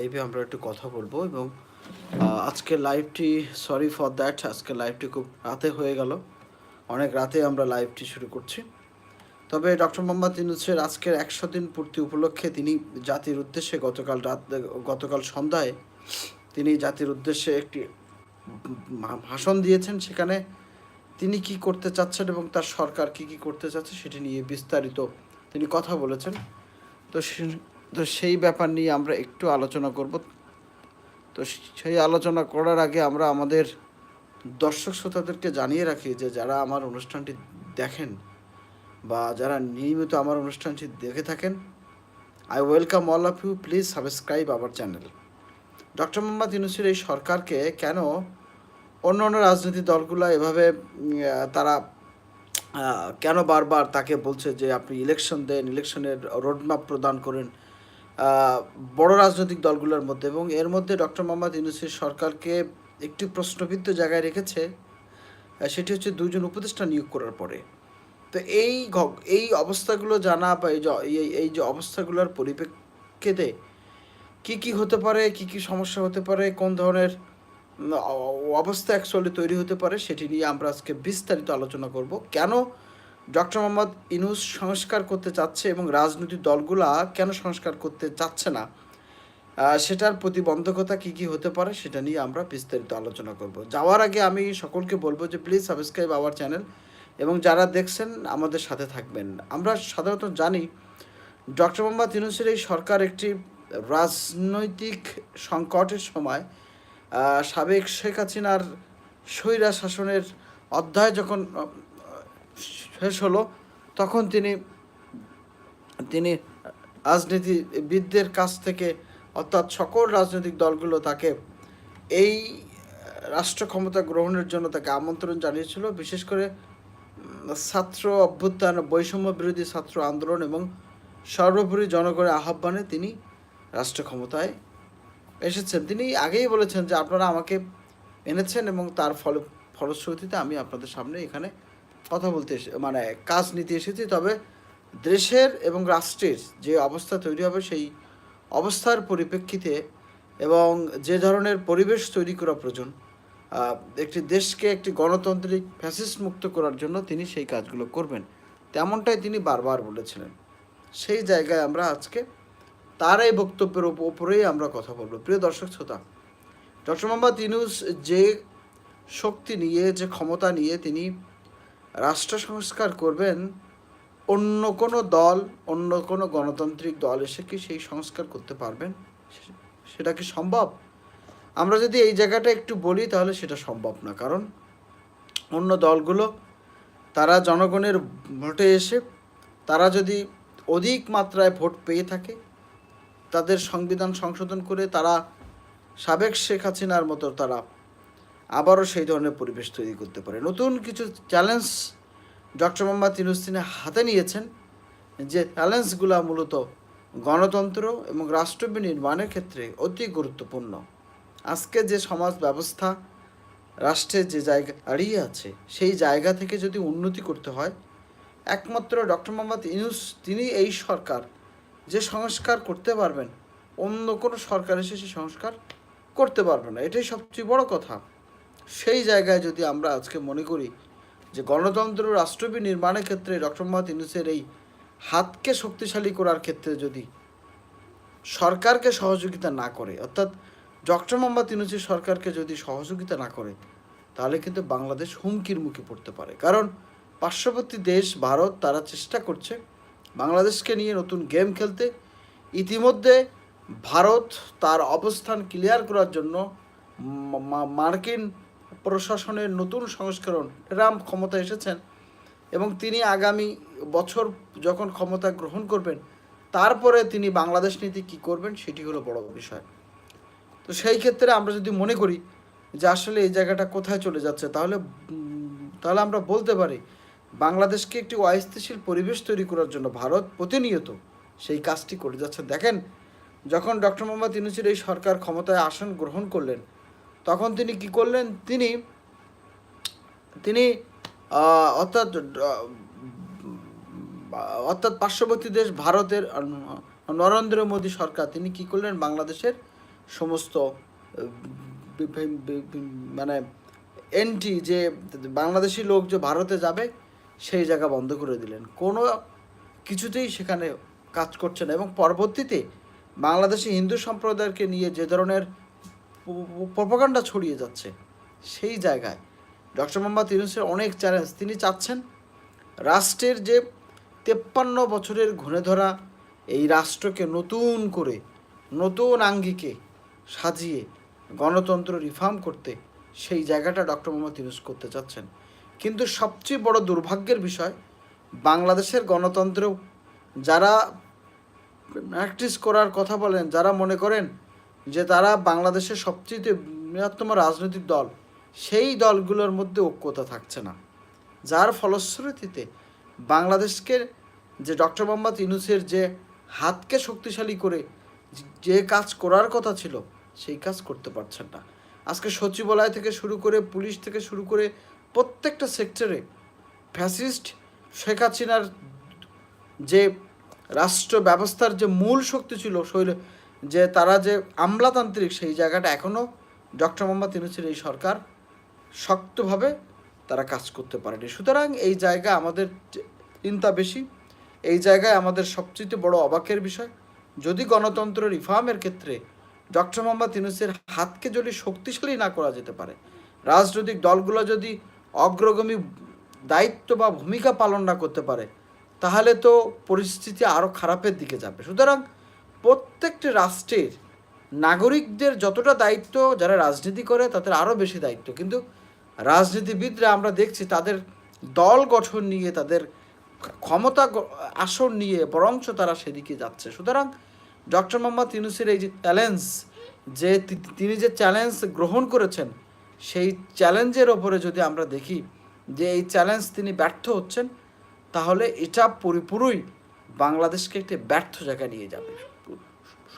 লাইভে আমরা একটু কথা বলব এবং আহ, আজকের লাইভটি সরি ফর দ্যাট আজকের লাইভটি খুব রাতে হয়ে গেল। অনেক রাতে আমরা লাইভটি শুরু করছি। তবে ডক্টর মোহাম্মদ ইউনুসের আজকের একশো দিন পূর্তি উপলক্ষে তিনি জাতির উদ্দেশ্যে গতকাল রাত গতকাল সন্ধ্যায় তিনি জাতির উদ্দেশ্যে একটি ভাষণ দিয়েছেন। সেখানে তিনি কি করতে চাচ্ছেন এবং তার সরকার কি কি করতে চাচ্ছে সেটি নিয়ে বিস্তারিত তিনি কথা বলেছেন। তো তো সেই ব্যাপার নিয়ে আমরা একটু আলোচনা করব। তো সেই আলোচনা করার আগে আমরা আমাদের দর্শক শ্রোতাদেরকে জানিয়ে রাখি যে যারা আমার অনুষ্ঠানটি দেখেন বা যারা নিয়মিত আমার অনুষ্ঠানটি দেখে থাকেন I welcome all of you please subscribe our channel doctor Mohammad ইউনুসের এই সরকারকে কেন অন্য অন্য রাজনৈতিক দলগুলো এভাবে তারা কেন বারবার তাকে বলছে যে আপনি ইলেকশন দেন ইলেকশনের রোডম্যাপ প্রদান করেন? বড় রাজনৈতিক দলগুলোর মধ্যে এবং এর মধ্যে ডক্টর মোহাম্মদ ইউনুসের সরকারকে একটি প্রশ্নবিদ্ধ জায়গায় রেখেছে সেটি হচ্ছে দুজন উপদেষ্টা নিয়োগ করার পরে। তো এই এই অবস্থাগুলো জানা বা এই- এই যে অবস্থাগুলোর পরিপ্রেক্ষিতে কি কি হতে পারে, কি কি সমস্যা হতে পারে, কোন ধরনের অবস্থা অ্যাকচুয়ালি তৈরি হতে পারে, সেটি নিয়ে আমরা আজকে বিস্তারিত আলোচনা করব। কেন ডক্টর মোহাম্মদ ইনুস সংস্কার করতে চাচ্ছে এবং রাজনৈতিক দলগুলা কেন সংস্কার করতে চাচ্ছে না? সেটার প্রতিবন্ধকতা কি কি হতে পারে সেটা নিয়ে আমরা বিস্তারিত আলোচনা করব। যাওয়ার আগে আমি সকলকে বলব যে প্লিজ সাবস্ক্রাইব আওয়ার চ্যানেল এবং যারা দেখছেন আমাদের সাথে থাকবেন। আমরা সাধারণত জানি ডক্টর মোহাম্মদ ইউনুসের এই সরকার একটি রাজনৈতিক সংকটের সময় সাবেক শেখ হাসিনার স্বৈরা শাসনের অধ্যায় যখন শেষ হলো। তখন তিনি তিনি রাজনীতিবিদদের কাছ থেকে, অর্থাৎ সকল রাজনৈতিক দলগুলো তাকে এই রাষ্ট্র ক্ষমতা গ্রহণের জন্য তাকে আমন্ত্রণ জানিয়েছিল। বিশেষ করে ছাত্র অভ্যুত্থান বৈষম্য বিরোধী ছাত্র আন্দোলন এবং সর্বোপরি জনগণের আহ্বানে তিনি রাষ্ট্র ক্ষমতায় এসেছেন। তিনি আগেই বলেছেন যে, আপনারা আমাকে এনেছেন এবং তার ফল, ফলশ্রুতিতে আমি আপনাদের সামনে এখানে কথা বলতে এসে মানে কাজ নিতে এসেছি, তবে দেশের এবং রাষ্ট্রের যে অবস্থা তৈরি হবে সেই অবস্থার পরিপ্রেক্ষিতে এবং যে ধরনের পরিবেশ তৈরি করা প্রয়োজন একটি দেশকে একটি গণতান্ত্রিক ফ্যাসিস্ট মুক্ত করার জন্য তিনি সেই কাজগুলো করবেন, তেমনটাই তিনি বারবার বলেছিলেন। সেই জায়গায় আমরা আজকে তার এই বক্তব্যের উপরেই আমরা কথা বলব। প্রিয় দর্শক শ্রোতা, ডক্টর মোহাম্মদ ইউনুস যে শক্তি নিয়ে, যে ক্ষমতা নিয়ে তিনি রাষ্ট্র সংস্কার করবেন, অন্য কোনো দল, অন্য কোনো গণতান্ত্রিক দল এসে কি সেই সংস্কার করতে পারবেন? সেটা কি সম্ভব? আমরা যদি এই জায়গাটা একটু বলি তাহলে সেটা সম্ভব না। কারণ অন্য দলগুলো, তারা জনগণের ভোটে এসে, তারা যদি অধিক মাত্রায় ভোট পেয়ে থাকে, তাদের সংবিধান সংশোধন করে তারা সাবেক শেখ হাসিনার মতো তারা আবারও সেই ধরনের পরিবেশ তৈরি করতে পারে। নতুন কিছু চ্যালেঞ্জ ডক্টর মোহাম্মদ ইউনুস তিনি হাতে নিয়েছেন যে চ্যালেঞ্জগুলো মূলত গণতন্ত্র এবং রাষ্ট্র নির্মাণের ক্ষেত্রে অতি গুরুত্বপূর্ণ। আজকে যে সমাজ ব্যবস্থা, রাষ্ট্রের যে জায়গা দাঁড়িয়ে আছে, সেই জায়গা থেকে যদি উন্নতি করতে হয়, একমাত্র ডক্টর মোহাম্মদ ইনুস তিনি এই সরকার, যে সংস্কার করতে পারবেন, অন্য কোনো সরকার এসে সেই সংস্কার করতে পারবে না। এটাই সবচেয়ে বড় কথা। সেই জায়গায় যদি আমরা আজকে মনে করি যে গণতন্ত্র রাষ্ট্র নির্মাণের ক্ষেত্রে ডক্টর মোহাম্মদ ইউনুসের এই হাতকে শক্তিশালী করার ক্ষেত্রে যদি সরকারকে সহযোগিতা না করে, অর্থাৎ ডক্টর মোহাম্মদ ইউনুসের সরকারকে যদি সহযোগিতা না করে, তাহলে কিন্তু বাংলাদেশ হুমকির মুখে পড়তে পারে। কারণ পার্শ্ববর্তী দেশ ভারত, তারা চেষ্টা করছে বাংলাদেশকে নিয়ে নতুন গেম খেলতে। ইতিমধ্যে ভারত তার অবস্থান ক্লিয়ার করার জন্য মার্কিন প্রশাসনের নতুন সংস্করণ ট্রাম্প ক্ষমতা এসেছেন এবং তিনি আগামী বছর যখন ক্ষমতা গ্রহণ করবেন, তারপরে তিনি বাংলাদেশ নীতি কী করবেন সেটি হলো বড় বিষয়। তো সেই ক্ষেত্রে আমরা যদি মনে করি যে আসলে এই জায়গাটা কোথায় চলে যাচ্ছে, তাহলে তাহলে আমরা বলতে পারি বাংলাদেশকে একটি অস্থিতিশীল পরিবেশ তৈরি করার জন্য ভারত প্রতিনিয়ত সেই কাজটি করে যাচ্ছে। দেখেন, যখন ডক্টর মোহাম্মদ ইউনুসের এই সরকার ক্ষমতায় আসন গ্রহণ করলেন তখন তিনি কি করলেন? তিনি তিনি অর্থাৎ অর্থাৎ পার্শ্ববর্তী দেশ ভারতের নরেন্দ্র মোদী সরকার, তিনি কি করলেন? বাংলাদেশের সমস্ত মানে এন্ট্রি যে বাংলাদেশি লোক যে ভারতে যাবে, সেই জায়গা বন্ধ করে দিলেন। কোনো কিছুতেই সেখানে কাজ করছে না। এবং পরবর্তীতে বাংলাদেশি হিন্দু সম্প্রদায়কে নিয়ে যে ধরনের প্রপাগান্ডা ছড়িয়ে যাচ্ছে। সেই জায়গায় ডক্টর মোহাম্মদ ইউনুসের অনেক চ্যালেঞ্জ তিনি চাচ্ছেন রাষ্ট্রের যে তেপ্পান্ন বছরের ঘুরে ধরা এই রাষ্ট্রকে নতুন করে, নতুন আঙ্গিকে সাজিয়ে গণতন্ত্র রিফর্ম করতে সেই জায়গাটা ডক্টর মোহাম্মদ ইউনুস করতে চাচ্ছেন। কিন্তু সবচেয়ে বড় দুর্ভাগ্যের বিষয়, বাংলাদেশের গণতন্ত্র যারা প্র্যাকটিস করার কথা বলেন, যারা মনে করেন যে তারা বাংলাদেশের সবচেয়ে বৃহত্তম রাজনৈতিক দল, সেই দলগুলোর মধ্যে ঐক্যতা থাকছে না। যার ফলশ্রুতিতে বাংলাদেশকে যে ডক্টর মোহাম্মদ ইউনুসের যে হাতকে শক্তিশালী করে যে কাজ করার কথা ছিল, সেই কাজ করতে পারছেন না। আজকে সচিবালয় থেকে শুরু করে পুলিশ থেকে শুরু করে প্রত্যেকটা সেক্টরে ফ্যাসিস্ট শেখ হাসিনার যে রাষ্ট্র ব্যবস্থার যে মূল শক্তি ছিল, শৈল যে তারা যে আমলাতান্ত্রিক সেই জায়গাটা এখনও ডক্টর মোহাম্মদ ইউনুসের এই সরকার শক্তভাবে তারা কাজ করতে পারেনি। সুতরাং এই জায়গা আমাদের চিন্তা বেশি, এই জায়গায় আমাদের সবচেয়ে বড় অবাকের বিষয়, যদি গণতন্ত্র রিফর্মের ক্ষেত্রে ডক্টর মোহাম্মদ ইউনুসের হাতকে যদি শক্তিশালী না করা যেতে পারে, রাজনৈতিক দলগুলো যদি অগ্রগামী দায়িত্ব বা ভূমিকা পালন না করতে পারে, তাহলে তো পরিস্থিতি আরও খারাপের দিকে যাবে। সুতরাং প্রত্যেকটি রাষ্ট্রের নাগরিকদের যতটা দায়িত্ব যারা রাজনীতি করে, তাদের আরও বেশি দায়িত্ব। কিন্তু রাজনীতিবিদরা আমরা দেখছি তাদের দল গঠন নিয়ে, তাদের ক্ষমতা আসন নিয়ে, বরঞ্চ তারা সেদিকে যাচ্ছে। সুতরাং ডক্টর মোহাম্মদ ইউনুসের এই যে চ্যালেঞ্জ, যে তিনি যে চ্যালেঞ্জ গ্রহণ করেছেন, সেই চ্যালেঞ্জের ওপরে যদি আমরা দেখি যে এই চ্যালেঞ্জ তিনি ব্যর্থ হচ্ছেন, তাহলে এটা পুরোপুরি বাংলাদেশকে একটি ব্যর্থ জায়গায় নিয়ে যাবে।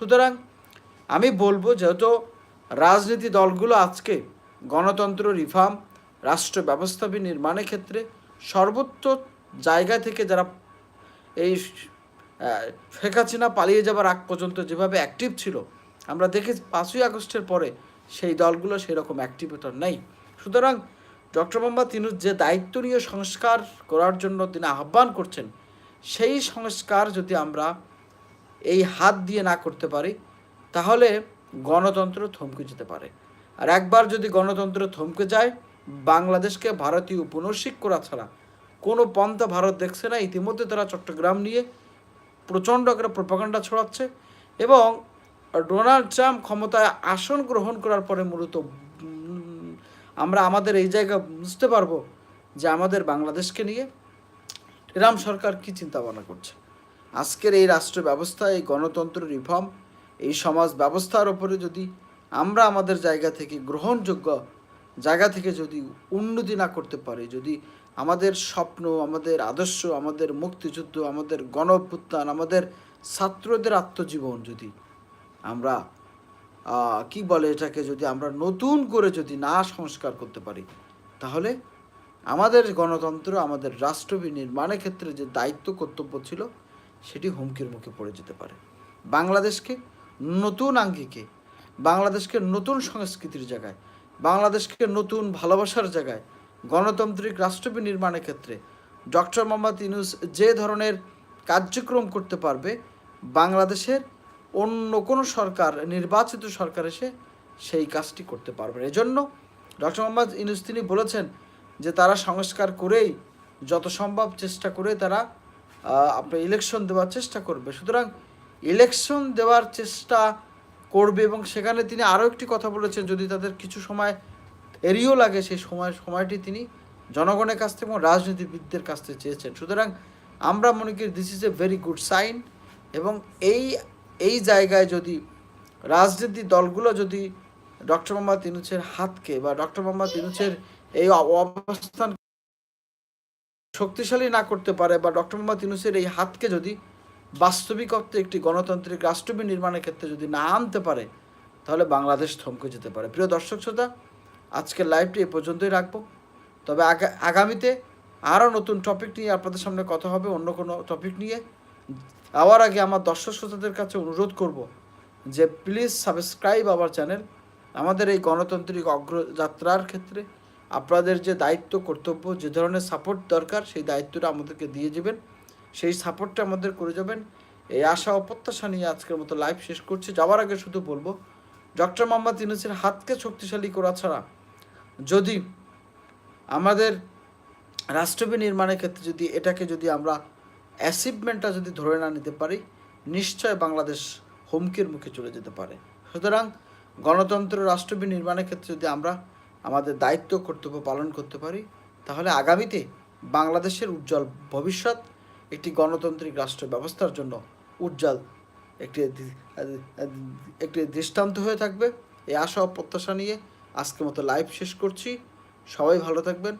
সুতরাং আমি বলব যেহেতু রাজনীতি দলগুলো আজকে গণতন্ত্র রিফর্ম রাষ্ট্র ব্যবস্থা নির্মাণের ক্ষেত্রে সর্বোচ্চ জায়গা থেকে যারা এই শেখ পালিয়ে যাবার আগ পর্যন্ত যেভাবে অ্যাক্টিভ ছিল, আমরা দেখেছি পাঁচই আগস্টের পরে সেই দলগুলো সেরকম অ্যাক্টিভেটর নেই। সুতরাং ডক্টর মোহাম্মদ তিনুর যে দায়িত্ব নিয়ে সংস্কার করার জন্য তিনি আহ্বান করছেন, সেই সংস্কার যদি আমরা এই হাত দিয়ে না করতে পারি, তাহলে গণতন্ত্র থমকে যেতে পারে। আর একবার যদি গণতন্ত্র থমকে যায়, বাংলাদেশকে ভারতীয় পুনর্শিক করা ছাড়া কোনো পন্থা ভারত দেখছে না। ইতিমধ্যে তারা চট্টগ্রাম নিয়ে প্রচণ্ড একটা প্রপাগান্ডা ছড়াচ্ছে এবং ডোনাল্ড ট্রাম্প ক্ষমতায় আসন গ্রহণ করার পরে মূলত আমরা আমাদের এই জায়গা বুঝতে পারব যে আমাদের বাংলাদেশকে নিয়ে রাম সরকার কি চিন্তা ভাবনা করছে। আজকের এই রাষ্ট্র ব্যবস্থা এই গণতন্ত্র রিফর্ম এই সমাজ ব্যবস্থার ওপরে যদি আমরা আমাদের জায়গা থেকে গ্রহণযোগ্য জায়গা থেকে যদি উন্নতি না করতে পারি, যদি আমাদের স্বপ্ন, আমাদের আদর্শ, আমাদের মুক্তিযুদ্ধ, আমাদের গণ আমাদের ছাত্রদের আত্মজীবন যদি আমরা কি বলে এটাকে, যদি আমরা নতুন করে যদি না সংস্কার করতে পারি, তাহলে আমাদের গণতন্ত্র, আমাদের রাষ্ট্র নির্মাণের ক্ষেত্রে যে দায়িত্ব, কর্তব্য ছিল সেটি হুমকির মুখে পড়ে যেতে পারে বাংলাদেশকে নতুন আঙ্গিকে, বাংলাদেশকে নতুন সংস্কৃতির জায়গায়, বাংলাদেশকে নতুন ভালোবাসার জায়গায় গণতান্ত্রিক রাষ্ট্র নির্মাণের ক্ষেত্রে ডক্টর মোহাম্মদ ইউনুস যে ধরনের কার্যক্রম করতে পারবে, বাংলাদেশের অন্য কোনো সরকার, নির্বাচিত সরকার এসে সেই কাজটি করতে পারবে। এজন্য ডক্টর মোহাম্মদ ইউনুস তিনি বলেছেন যে তারা সংস্কার করেই যত সম্ভব চেষ্টা করে তারা আপনার ইলেকশন দেওয়ার চেষ্টা করবে। সুতরাং ইলেকশন দেওয়ার চেষ্টা করবে এবং সেখানে তিনি আরও একটি কথা বলেছেন, যদি তাদের কিছু সময় এরিও লাগে, সেই সময় সময়টি তিনি জনগণের কাছ থেকে এবং রাজনীতিবিদদের কাছ থেকে চেয়েছেন। সুতরাং আমরা মনে করি this is a very good sign এবং এই এই জায়গায় যদি রাজনীতি দলগুলো যদি ডক্টর মোহাম্মদ ইনুছের হাতকে বা ডক্টর মোহাম্মদ ইনুছের এই অবস্থান শক্তিশালী না করতে পারে বা ডক্টর মোহাম্মদ ইউনুসের এই হাতকে যদি বাস্তবিক অর্থে একটি গণতান্ত্রিক রাষ্ট্রবি নির্মাণের ক্ষেত্রে যদি না আনতে পারে, তাহলে বাংলাদেশ থমকে যেতে পারে। প্রিয় দর্শক শ্রোতা, আজকের লাইভটি এ পর্যন্তই রাখব। তবে আগা- আগামীতে আরও নতুন টপিক নিয়ে আপনাদের সামনে কথা হবে, অন্য কোনো টপিক নিয়ে। যাওয়ার আগে আমার দর্শক শ্রোতাদের কাছে অনুরোধ করব যে প্লিজ সাবস্ক্রাইব আওয়ার চ্যানেল আমাদের এই গণতান্ত্রিক অগ্রযাত্রার ক্ষেত্রে আপনাদের যে দায়িত্ব, কর্তব্য, যে ধরনের সাপোর্ট দরকার, সেই দায়িত্বটা আমাদেরকে দিয়ে যাবেন। সেই সাপোর্টটা আমাদের করে যাবেন। এই আশা ও প্রত্যাশা নিয়ে আজকের মতো লাইভ শেষ করছি। যাওয়ার আগে শুধু বলব ডক্টর মোহাম্মদ ইউনুসের হাতকে শক্তিশালী করা ছাড়া যদি আমাদের রাষ্ট্রবি নির্মাণের ক্ষেত্রে যদি এটাকে যদি আমরা অ্যাচিভমেন্টটা যদি ধরে না নিতে পারি, নিশ্চয় বাংলাদেশ হুমকির মুখে চলে যেতে পারে। সুতরাং গণতন্ত্র রাষ্ট্র নির্মাণের ক্ষেত্রে যদি আমরা আমাদের দায়িত্ব, কর্তব্য পালন করতে পারি, তাহলে আগামীতে বাংলাদেশের উজ্জ্বল ভবিষ্যৎ একটি গণতান্ত্রিক রাষ্ট্র ব্যবস্থার জন্য উজ্জ্বল একটি একটি দৃষ্টান্ত হয়ে থাকবে। এই আশা প্রত্যাশা নিয়ে আজকের মতো লাইভ শেষ করছি। সবাই ভালো থাকবেন।